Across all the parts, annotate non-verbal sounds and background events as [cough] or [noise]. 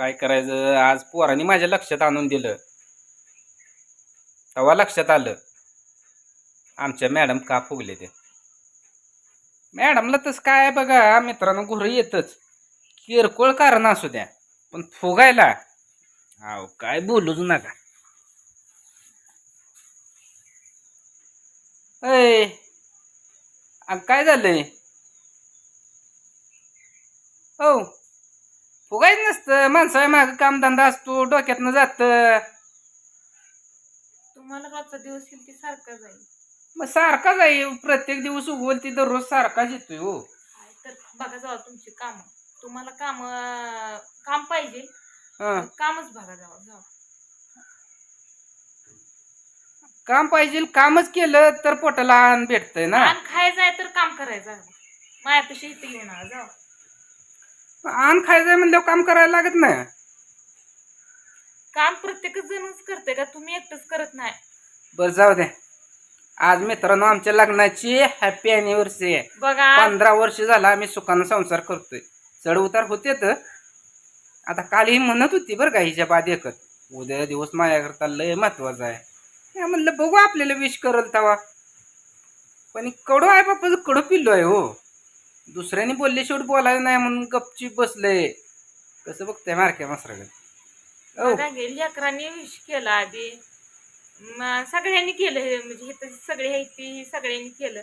काय करायचं? आज पोरांनी माझ्या लक्षात आणून दिलं. तेव्हा लक्षात आलं. आमच्या मॅडम का फुगले ते? मॅडमला तसं काय बघा मित्रांनो घोर येतच. किरकोळ कारण असू द्या पण फुगायला. अहो काय बोलूच नका. अय काय झालंय? हो फुगायचं नसतं. माणसा माग कामधंदा असतो डोक्यातनं जात. तुम्हाला रोजचा दिवस येईल ती सारखं जाईल. मग सारखाच आहे प्रत्येक दिवस उगवल ती दररोज सारखाच येतोय हो. काय तर बघा जावा तुमची काम. तुम्हाला काम काम पाहिजे. हं. कामच बघा जावा जावा. काम पाहिजे कामच केलं तर पोटाला आण भेटतंय ना. आणि खायचं आहे तर काम करायचं आहे. मायापाशी इथे घेऊन आला जावा. आण खायचंय म्हणल्यावर काम करायला लागत नाही. काम प्रत्येकच जणच करते का? तुम्ही एकटंच करत नाही. बरं जाऊ द्या आज मित्रांनो आमच्या लग्नाची हॅपी अॅनिव्हर्सरी आहे. बघा. पंधरा वर्ष झाला आम्ही सुखानं संसार करतोय. चढ उतार होते तर. आता काल ही म्हणत होती बरं का हिच्या बाद एकत उद्या दिवस माझ्याकरता लय महत्त्वाचा आहे. मी म्हणलं बघू आपल्याला विश करल तवा. पण कडू आहे बाप्पाचं कडू पिल्लो आहे हो. दुसऱ्याने बोलले शेवट बोलायला नाही म्हणून गपची बसलंय कसं बघताय मारक्या मसराकडे हो लेकरांनी विश केला आधी. सगळ्यांनी केलं हे म्हणजे हे तर सगळे आहेत ती सगळ्यांनी केलं.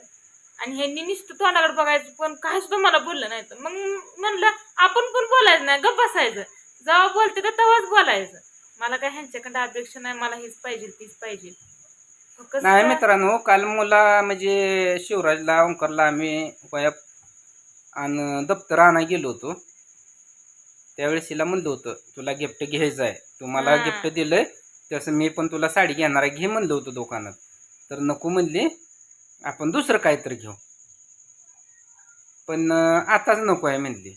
आणि ह्यांनी नुसतं तोंडाकडे बघायचं पण काय सुद्धा मला बोललं नाही. तर मग म्हणलं आपण पण बोलायचं नाही गप्प बसायचं. जेव्हा बोलते तर तेव्हाच बोलायचं. मला काय ह्यांच्याकडे अपेक्षा नाही मला हेच पाहिजे तीच पाहिजे. नाही? मित्रांनो काल मुला म्हणजे शिवराजला ओंकारला आम्ही वया आणि दप्तर आणा गेलो होतो. त्यावेळेस तिला म्हणलं होतं तुला गिफ्ट घ्यायचं आहे. तू मला हा. गिफ्ट दिलंय. तसं मी पण तुला साडी घेणार आहे. घे म्हणलं होतं दुकानात. तर नको म्हणली आपण दुसरं काहीतरी घेऊ. पण अं, आताच नको आहे म्हणली.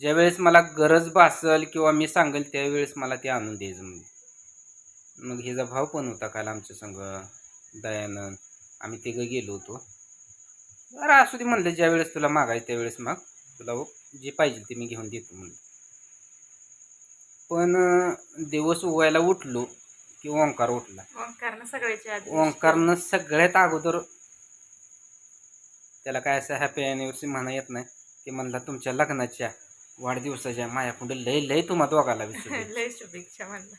ज्यावेळेस मला गरज भासल किंवा मी सांगेल त्यावेळेस मला ते आणून द्यायचं म्हणजे मग हिचा भाव पण होता काल आमच्या संग दयानंद. आम्ही तिघं गेलो होतो. बरं असू दे म्हणलं ज्या वेळेस तुला मागायचं त्यावेळेस माग. तुला जे पाहिजे ते मी घेऊन देतो म्हणलं. पण दिवस उगायला उठलो की ओंकार उठला. ओंकारनं सगळ्याच्या आधी ओंकारनं सगळ्यात अगोदर त्याला काय असं हॅपी अॅनिव्हर्सरी म्हणा येत नाही. ते म्हणला तुमच्या लग्नाच्या वाढदिवसाच्या मायाकुंड लय लय तुम्हा दोघाला विसरू [laughs] लय शुभेच्छा म्हणलं.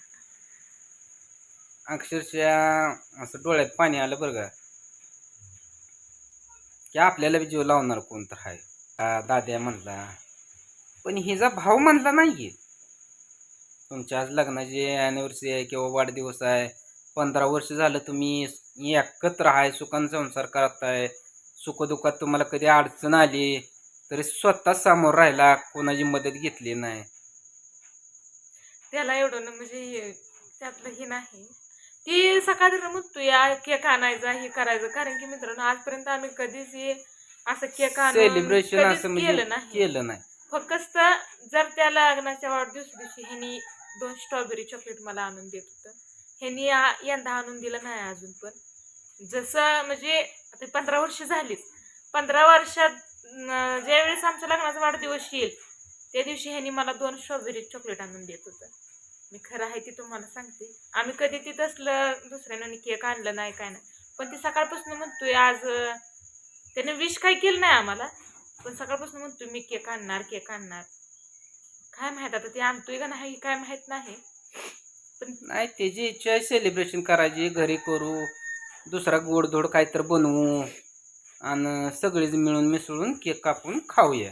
अक्षरशः असं डोळ्यात पाणी आलं बरं का. की आपल्याला बी जीव लावणार कोण तर आहे दाद्या म्हणला. पण हिचा भाव म्हणला नाहीये. तुमच्या आज लग्नाची अॅनिव्हर्सरी आहे किंवा वाढदिवस आहे. पंधरा वर्ष झालं तुम्ही एकत्र आहे सुखान संसार करताय. सुखदुःखात तुम्हाला कधी अडचण आली तरी स्वतः समोर राहिला कोणाची मदत घेतली नाही. त्याला एवढं म्हणजे त्यातलं हे नाही. ती सकाळी म्हणतो या केक आणायचा हे करायचं. कारण की मित्रांनो आजपर्यंत आम्ही कधीच हे असं केक आणून सेलिब्रेशन कधीच असं म्हणजे केलं नाही. केलं नाही. फक्त जर त्या लग्नाच्या वाढदिवस दिवशी ह्यांनी दोन स्ट्रॉबेरी चॉकलेट मला आणून देत होतं. ह्यांनी आ- यंदा आणून दिलं नाही अजून पण. जसं म्हणजे आता पंधरा वर्ष झालीच पंधरा वर्षात अं, ज्यावेळेस आमच्या लग्नाचा वाढदिवस येईल त्या दिवशी ह्यांनी मला दोन स्ट्रॉबेरी चॉकलेट आणून देत होतं. मी खरं आहे ती तुम्हाला सांगते. आम्ही कधी ती तसलं दुसऱ्यानं केक आणलं नाही काय नाही. पण ती सकाळपासून म्हणतोय आज त्याने विश काही केलं नाही आम्हाला पण सकाळपासून म्हणतोय मी केक आणणार केक आणणार. काय माहीत आता ते आणतोय का नाही काय माहीत नाही. पण नाही त्याची इच्छा आहे सेलिब्रेशन करायची घरी करू दुसरा गोडधोड काहीतरी बनवू आणि सगळेजण मिळून मिसळून केक कापून खाऊया.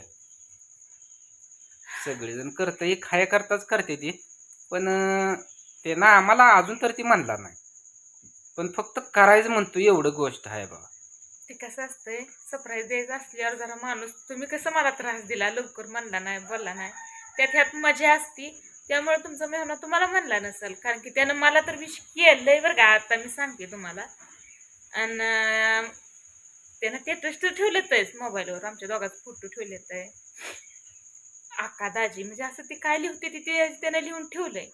सगळेजण करतं हे खाया करताच करते ती. पण ते ना आम्हाला अजून तर ती म्हणला नाही. पण फक्त करायचं म्हणतो एवढं गोष्ट आहे बाबा ते कसं असतंय सरप्राईज द्यायचं असल्यावर जरा माणूस तुम्ही कसं मला त्रास दिला? लवकर म्हणला नाही बोलला नाही. त्यात ह्यात मजा असती. त्यामुळे तुमचा मेहना तुम्हाला म्हणला नसेल. कारण की त्यानं मला तर विश केलंय बरं का. आता मी सांगते तुम्हाला. आणि त्यानं ते टेस्ट ठेवलेत आहेच मोबाईलवर. आमच्या दोघांचे फोटो ठेवलेत. आहे आका दाजी म्हणजे असं ते काय लिहते ते ते त्यानं लिहून ठेवलंय.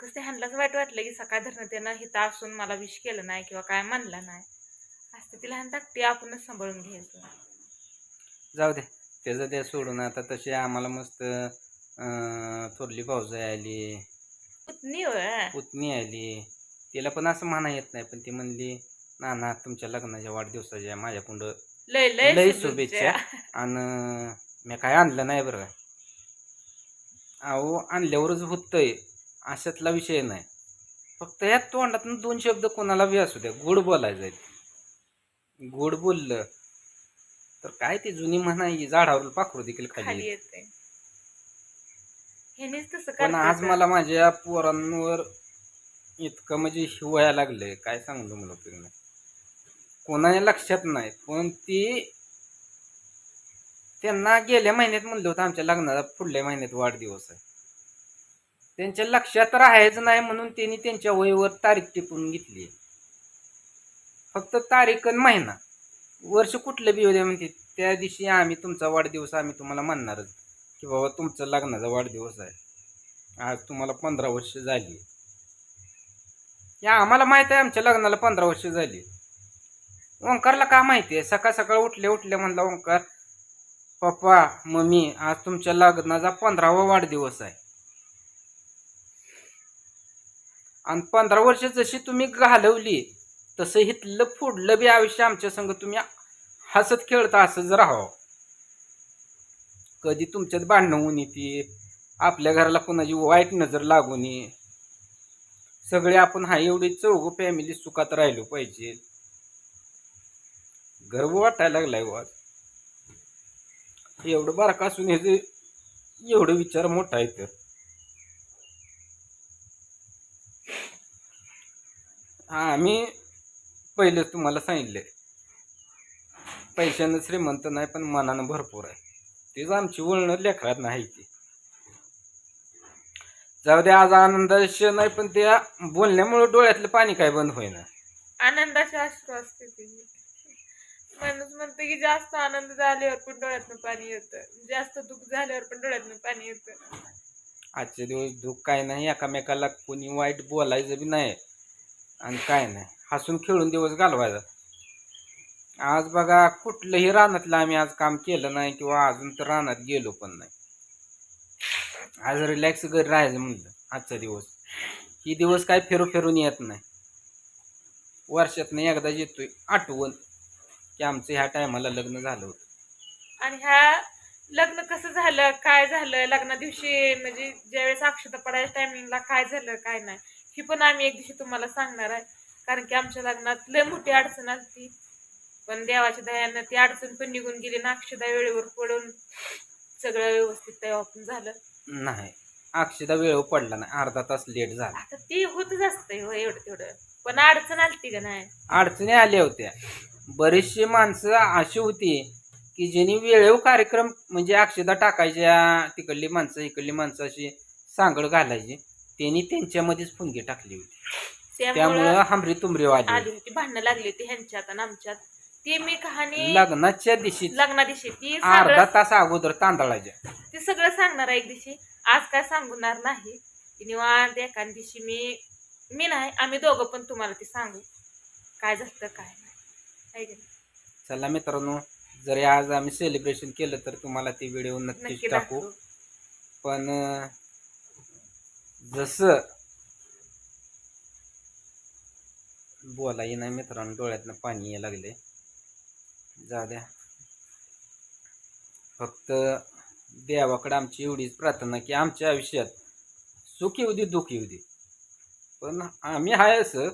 कसं ते ह्यांनाच वाईट वाटलं की सकाळ धरणं त्यानं हिथं असून मला विश केलं नाही किंवा काय म्हणलं नाही. असते ती लहान धाकटी आपणच सांभाळून घ्यायचं. जाऊ दे त्याचं ते सोडून आता तसे आम्हाला मस्त अं, थोरली भाऊजाई आली. पुतणी होय. पुतणी आली. तिला पण असं म्हणा येत नाही पण ती म्हणली ना ना तुमच्या लग्नाच्या वाढदिवसाच्या माझ्या पुढं लय लय लय शुभेच्छा. शुभेच्छा. आणि मी काय आणलं नाही बरं. का अहो आणल्यावरच होतंय. अशातला विषय नाही. फक्त या तोंडातून दोन शब्द कोणाला बी असू द्या गोड बोलायचं आहे. गोड बोललं तर काय ते जुनी म्हणायची झाडावर पाखरू देखील खाली येतं. पण आज. मला माझ्या पोरांवर इतकं म्हणजे हिवायला लागलंय. काय सांगू मला नाही कोणाच्या लक्षात नाही पण ती त्यांना गेल्या महिन्यात म्हणलं होतं आमच्या लग्नाचा पुढल्या महिन्यात वाढदिवस आहे. त्यांच्या लक्षात राहायचं नाही म्हणून त्यांनी त्यांच्या वयवर तारीख टिपून घेतली. फक्त तारीख आणि महिना. वर्ष कुठलं बी होते म्हणते त्या दिवशी आम्ही तुमचा वाढदिवस आम्ही तुम्हाला म्हणणारच की बाबा तुमचा लग्नाचा वाढदिवस आहे. आज तुम्हाला पंधरा वर्ष झाली. या आम्हाला माहीत आहे आमच्या लग्नाला पंधरा वर्ष झाली. ओंकारला का माहिती आहे? सकाळ सकाळ उठले उठले म्हणला ओंकार पप्पा मम्मी आज तुमच्या लग्नाचा पंधरावा वाढदिवस आहे. आणि पंधरा वर्ष जशी तुम्ही घालवली तसं हिथलं पुढलं बी आयुष्य आमच्या संग तुम्ही हसत खेळता असं जर राहावं. कधी तुमच्यात भांडणं होऊन येते आपल्या घराला कोणाची वाईट नजर लागू ये सगळे आपण हा एवढी चौघ फॅमिली सुखात राहिलो पाहिजे. गर्व वाटायला लागलाय हो वाज एवढं बारका असून हे जे एवढं विचार मोठा आहे तर. हा आम्ही पहिलेच तुम्हाला सांगितले पैशानं श्रीमंत नाही पण मनानं भरपूर आहे. तेच आमची वळणं लेखरात नाही ती. जाऊ दे आज आनंदाश नाही पण त्या बोलण्यामुळे डोळ्यातलं पाणी काय बंद होईना. आनंदाचे अश्रू असते ती. माणूस म्हणतो की जास्त आनंद झाल्यावर पण डोळ्यातनं पाणी येतं. जास्त दुःख झाल्यावर पण डोळ्यातनं पाणी येतं. आजचे दिवस दुःख काय नाही एकामेकाला कोणी वाईट बोलायचं बी नाही आणि काय नाही. हसून खेळून दिवस घालवायचा. आज बघा कुठलंही रानातलं आम्ही आज काम केलं नाही किंवा अजून तर रानात गेलो पण नाही. आज रिलॅक्स घरी राहायचं म्हणलं आजचा दिवस. ही दिवस काय फिरू फिरून येत नाही. वर्षातनं एकदा येतोय आठवण. की आमचं ह्या टायमाला लग्न झालं होतं. आणि ह्या लग्न कसं झालं? काय झालं? लग्ना दिवशी म्हणजे ज्यावेळेस अक्षता पडायच्या टायमिंगला काय झालं काय नाही? ही पण आम्ही एक दिवशी तुम्हाला सांगणार आहे. कारण की आमच्या लग्नात लय मोठी अडचण आली पण देवाच्या दयानं ती अडचण पण निघून गेली ना अक्षता वेळेवर पडून सगळं व्यवस्थित तेव्हा पण झालं. नाही अक्षदा वेळ पडला नाही. अर्धा तास लेट झाला. आता ती होतच असतंय हो एवढं तेवढं. पण अडचण आलती का नाही? अडचणी आल्या होत्या. बरीचशी माणसं अशी होती की ज्यांनी वेळेवर कार्यक्रम म्हणजे अक्षदा टाकायच्या तिकडली माणसं इकडली माणसं अशी सांगड घालायची. त्यांनी त्यांच्यामध्येच फुंगी टाकली होती. त्यामुळं हमरी तुमरी आली वाजली होती भांडणं लागली होती ह्यांच्यात आणि आमच्यात. ती मी कहाणी लग्नाच्या दिवशी लग्ना दिवशी ती अर्धा सगळं तास अगोदर तांदळाच्या. ती सगळं सांगणार आहे एक दिवशी. आज काय सांगणार नाही. ती निवांत एका दिवशी मी मी नाही आम्ही दोघं पण तुम्हाला ती सांगू. काय झालं काय नाही? चला मित्रांनो जरी आज आम्ही सेलिब्रेशन केलं तर तुम्हाला ती व्हिडिओ नक्की नक्कीच टाकू पण जसं बोला येणार मित्रांनो डोळ्यातनं पाणी यायला लागले जाऊ द्या. फक्त देवाकडे आमची एवढीच प्रार्थना की आमच्या आयुष्यात सुख दे दुःख दे. पण आम्ही आहे असं